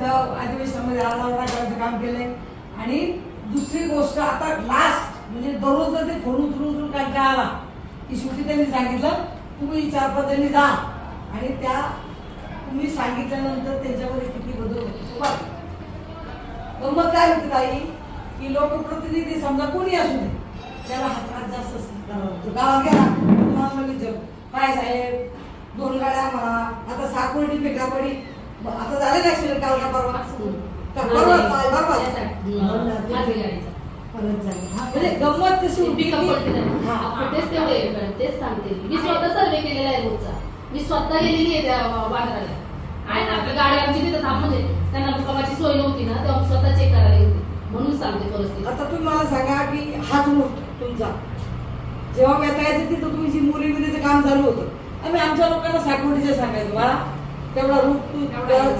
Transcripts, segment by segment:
त्या अधिवेशनामध्ये आरडाओरडा करायचं काम केलंय. आणि दुसरी गोष्ट आता लास्ट म्हणजे दररोज जर ते फोन उचलून उचलून काय आला की शेवटी त्यांनी सांगितलं तुम्ही चार पाच जणी जा. आणि त्या तुम्ही सांगितल्यानंतर त्यांच्यामध्ये किती बदल होते. मग काय होते ताई की लोकप्रतिनिधी समजा कोणी असू दे त्याला हातात जास्त गावा घ्या म्हणजे काय साहेब? दोन गाड्या म्हणा आता साकोर्डी पिकापडी आता झाले ना ऍक्सिडेंट काल का परवा? का परवा चाल- परवा परत झाले. म्हणजे गंमत कशी होती? की- तेच तेवढे तेच सांगते. मी. स्वतः सर्वे केलेला आहे रोजचा. मी स्वतः गेलेली आहे त्या बाजाराला आहे ना आपल्या गाडी आमची तिथं थांब म्हणजे त्यांना मुक्कामाची सोय नव्हती ना तेव्हा स्वतः चेक करायला गेली म्हणून सांगते परिस्थिती. आता तुम्ही मला सांगा की हाच मूठ तुमचा. जेव्हा बेतायचं तिथं तुम्ही जी मुली मुलीचं काम चालू होतं आम्ही आमच्या लोकांना साठवणीचं सांगायचो बाळा. तेवढा रूट तू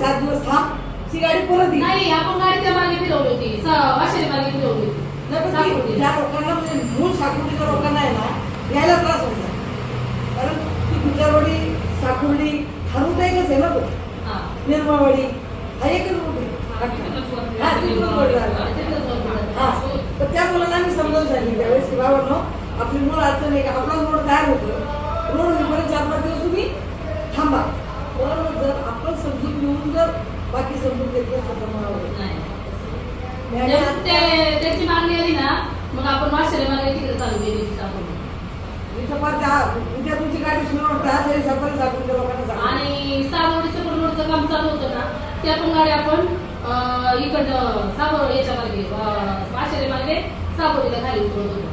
चार दिवस थांब. ती गाडी परत येईल नाही आपण गाडी त्या मागे फिरवली होती. स- वाशेरी मागे फिरवली होती. त्या लोकांना म्हणजे मूळ साकुर्डीच्या लोकांना आहे ना यायला त्रास होता. कारण ती गुजरवाडी साकुर्डी हा रूट एकच आहे ना तो. हा. निर्मळवाडी हा एकच रूट आहे. हा. तर त्या मुलांना आम्ही समजावून सांगितलं. त्यावेळेस की बाबांनो आपली मूळ अडचण आहे का आपला रोड तयार होतो रोड होईपर्यंत चार पाच दिवस तुम्ही थांबा. पण जर आपण समजून घेऊन जर बाकी समजून घेतलं तर ते- त्याची मागणी आली ना मग आपण वाशेरी मागे तिकडे चालू केली होती त्या उद्या तुमची गाडी सुरू तरी सकाळी लोकांना सांगा. आणि सावडीचं पण रोडचं काम चालू होतं ना त्या पण गाडी आपण इकडं सावड याच्या मागे वाशेरी मागे सावडीला खाली उतरवत होतो.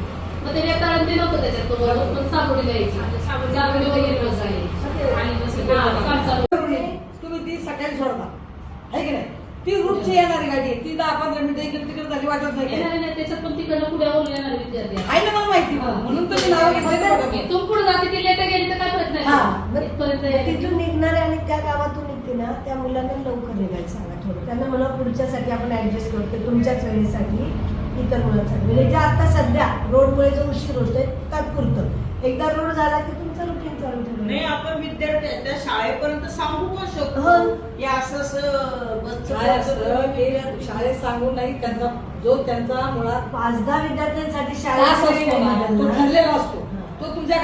मग ते रेताळ ते नव्हतं त्याच्यात पण सावडीला यायची. सावडी वगैरे बस आणि सकाळी सोडता. आहे की नाही? ती रूटची येणारी गाडी आहे. ती दहा पंधरा मिनिटं इकडे तिकडे झाली वाटत नाही. काय. येणार नाही त्याच्यात पण तिकडनं पुढे येणार विद्यार्थी. आहे ना मला माहिती म्हणून तुम्ही नाव घेतलं. इथून पुढे जाते ती लेटर गेली तर काय प्रश्न हा, इथपर्यंत यायला. तिथून निघणारे आणि त्या गावातून निघते ना त्या मुलांना लवकर निघायला सांगा थोडं. त्यांना म्हणा पुढच्यासाठी आपण ऍडजस्ट करतो तुमच्याच वेळेसाठी इतर मुलांसाठी. म्हणजे जे आता सध्या रोडमुळे जो उशीर होतोय तात्पुरतं एकदा रोड झाला की तुमचं रुटीन चालू नाही ठेवलं आपण विद्यार्थी त्या शाळेपर्यंत सांगू पण हो. शकतो की असं असं बसचं काय असतं की शाळेत सांगून नाही त्यांचा जो त्यांचा मुळात पाच दहा विद्यार्थ्यांसाठी शाळेत असतो ना, तो बदलणार. ठरलेला असतो हा. तो तुमच्या